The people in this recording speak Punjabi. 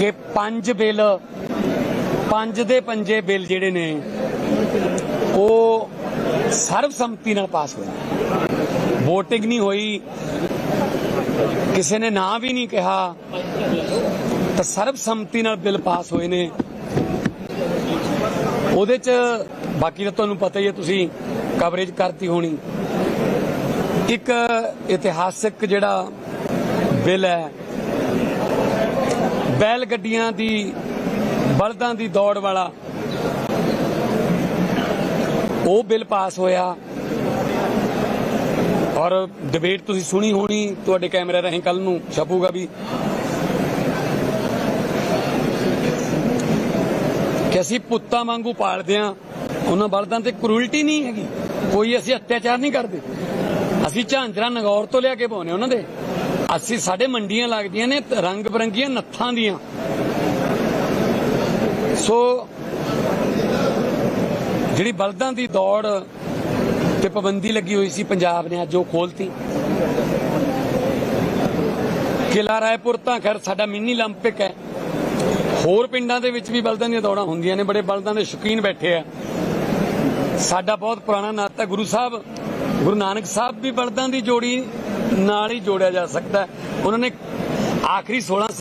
ਕਿ ਪੰਜ ਬਿੱਲ, ਪੰਜ ਦੇ ਪੰਜੇ ਬਿੱਲ ਜਿਹੜੇ ਨੇ, ਉਹ ਸਰਬਸੰਮਤੀ ਨਾਲ ਪਾਸ ਹੋਏ VOTING ਨਹੀਂ ਹੋਈ, ਕਿਸੇ ਨੇ ਨਾਂ ਵੀ ਨਹੀਂ ਕਿਹਾ, ਤਾਂ ਸਰਬਸੰਮਤੀ ਨਾਲ ਬਿੱਲ ਪਾਸ ਹੋਏ ਨੇ। ਉਹਦੇ ਚ ਬਾਕੀ ਤਾਂ ਤੁਹਾਨੂੰ ਪਤਾ ਹੀ ਹੈ, ਤੁਸੀਂ ਕਵਰੇਜ ਕਰਤੀ ਹੋਣੀ। ਇੱਕ ਇਤਿਹਾਸਿਕ ਜਿਹੜਾ ਬਿੱਲ ਹੈ ਬੈਲ ਗੱਡੀਆਂ ਦੀ, ਬਲਦਾਂ ਦੀ ਦੌੜ ਵਾਲਾ। ਉਹ ਬਿੱਲ ਪਾਸ ਹੋਇਆ। ਔਰ ਡਿਬੇਟ ਤੁਸੀਂ ਸੁਣੀ ਹੋਣੀ, ਤੁਹਾਡੇ ਕੈਮਰੇ ਰਾਹੀਂ ਕੱਲ ਨੂੰ ਛਪੂਗਾ ਵੀ ਕਿ ਅਸੀਂ ਪੁੱਤਾਂ ਵਾਂਗੂ ਪਾਲਦੇ ਆ, ਉਹਨਾਂ ਬਲਦਾਂ ਤੇ ਕਰੂਲਟੀ ਨਹੀਂ ਹੈਗੀ। ਕੋਈ ਅਸੀਂ ਅਤਿਆਚਾਰ ਨਹੀਂ ਕਰਦੇ। ਅਸੀਂ ਝਾਂਜਰਾ ਨਗੌਰ ਤੋਂ ਲਿਆ ਕੇ ਪਾਉਨੇ ਉਹਨਾਂ ਦੇ। ਅਸੀਂ ਸਾਡੇ ਮੰਡੀਆਂ ਲੱਗਦੀਆਂ ਨੇ ਰੰਗ ਬਰੰਗੀਆਂ ਨੱਥਾਂ ਦੀਆਂ ਸੋ ਜਿਹੜੀ ਬਲਦਾਂ ਦੀ ਦੌੜ ਤੇ ਪਾਬੰਦੀ ਲੱਗੀ ਹੋਈ ਸੀ ਪੰਜਾਬ ਨੇ ਅੱਜ ਉਹ ਖੋਲਤੀ ਕਿਲਾ ਰਾਏਪੁਰ ਤਾਂ ਖੈਰ ਸਾਡਾ ਮਿੰਨੀ 올림픽 ਹੈ ਹੋਰ ਪਿੰਡਾਂ ਦੇ ਵਿੱਚ ਵੀ ਬਲਦਾਂ ਦੀਆਂ ਦੌੜਾਂ ਹੁੰਦੀਆਂ ਨੇ ਬੜੇ ਬਲਦਾਂ ਦੇ ਸ਼ੌਕੀਨ ਬੈਠੇ ਆ ਸਾਡਾ ਬਹੁਤ ਪੁਰਾਣਾ ਨਾਤਾ ਗੁਰੂ ਸਾਹਿਬ ਗੁਰੂ ਨਾਨਕ ਸਾਹਿਬ ਵੀ ਬਲਦਾਂ ਦੀ ਜੋੜੀ ਨਾਲ ਹੀ ਜੋੜਿਆ ਜਾ ਸਕਦਾ ਹੈ। ਉਹਨਾਂ ਨੇ ਆਖਰੀ 16